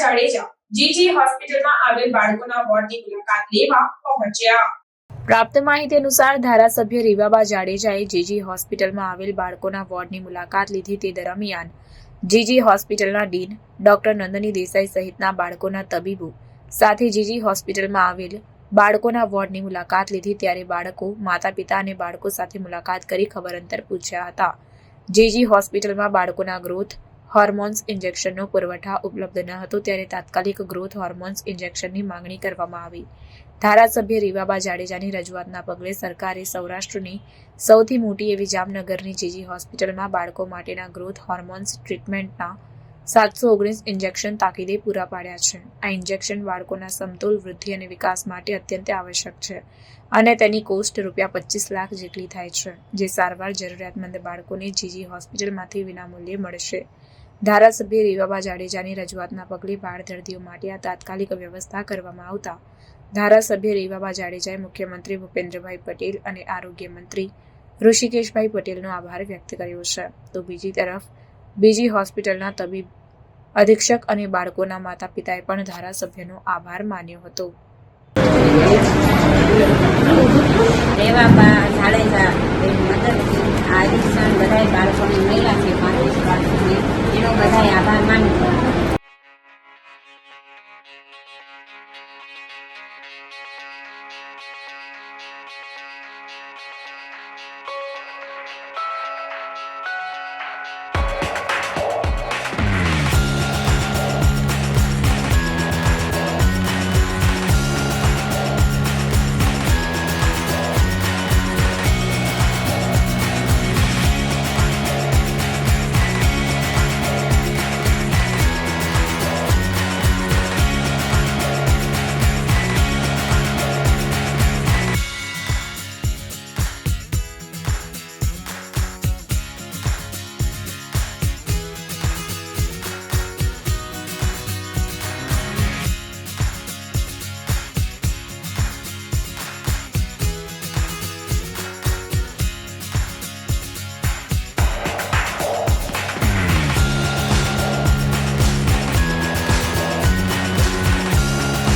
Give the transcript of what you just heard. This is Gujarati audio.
જાડેજા જીજી હોસ્પિટલમાં આવેલ બાળકોના વોર્ડની મુલાકાત લેવા પહોંચ્યા. પ્રાપ્ત માહિતી અનુસાર ધારાસભ્ય રીવાબા જાડેજાએ જીજી હોસ્પિટલમાં આવેલ બાળકોના વોર્ડની મુલાકાત લીધી તે દરમિયાન જીજી હોસ્પિટલના ડીન ડોક્ટર નંદની દેસાઈ સહિતના બાળકોના તબીબો સાથે જીજી હોસ્પિટલમાં આવેલ બાળકોના વોર્ડની મુલાકાત લીધી ત્યારે બાળકો માતા પિતા અને બાળકો સાથે મુલાકાત કરી ખબર અંતર પૂછ્યા હતા. જીજી હોસ્પિટલમાં બાળકોના ગ્રોથ હોર્મોન્સ ઇન્જેક્શનનો પુરવઠા ઉપલબ્ધ ન હતો ત્યારે તાત્કાલિક ગ્રોથ હોર્મોન્સ ઇન્જેક્શનની માંગણી કરવામાં આવી. ધારાસભ્ય રીવાબા જાડેજાની રજૂઆતના પગલે સરકારે સૌરાષ્ટ્રની સૌથી મોટી એવી જામનગરની જીજી હોસ્પિટલમાં બાળકો માટેના ગ્રોથ હોર્મોન્સ ટ્રીટમેન્ટના સાતસો ઓગણીસ ઇન્જેક્શન તાકીદે પૂરા પાડ્યા છે. આ ઇન્જેક્શન બાળકોના સમતોલ વૃદ્ધિ અને વિકાસ માટે અત્યંત આવશ્યક છે અને તેની કોસ્ટ રૂપિયા પચીસ લાખ જેટલી થાય છે, જે સારવાર જરૂરિયાતમંદ બાળકોને જીજી હોસ્પિટલમાંથી વિનામૂલ્યે મળશે. ધારાસભ્ય રેવાબા જાડેજાની રજૂઆતના પગલે બાળ દર્દીઓ માટે આ તાત્કાલિક વ્યવસ્થા કરવામાં આવતા ધારાસભ્ય રેવાબા જાડેજાએ મુખ્યમંત્રી ભૂપેન્દ્રભાઈ પટેલ અને આરોગ્ય મંત્રી ઋષિકેશભાઈ પટેલનો આભાર વ્યક્ત કર્યો છે. તો બીજી તરફ, બીજી હોસ્પિટલના તબીબ અધિક્ષક અને બાળકોના માતા પિતાએ પણ ધારાસભ્યનો આભાર માન્યો હતો. રેવાબા ได้อาบ้านมั่น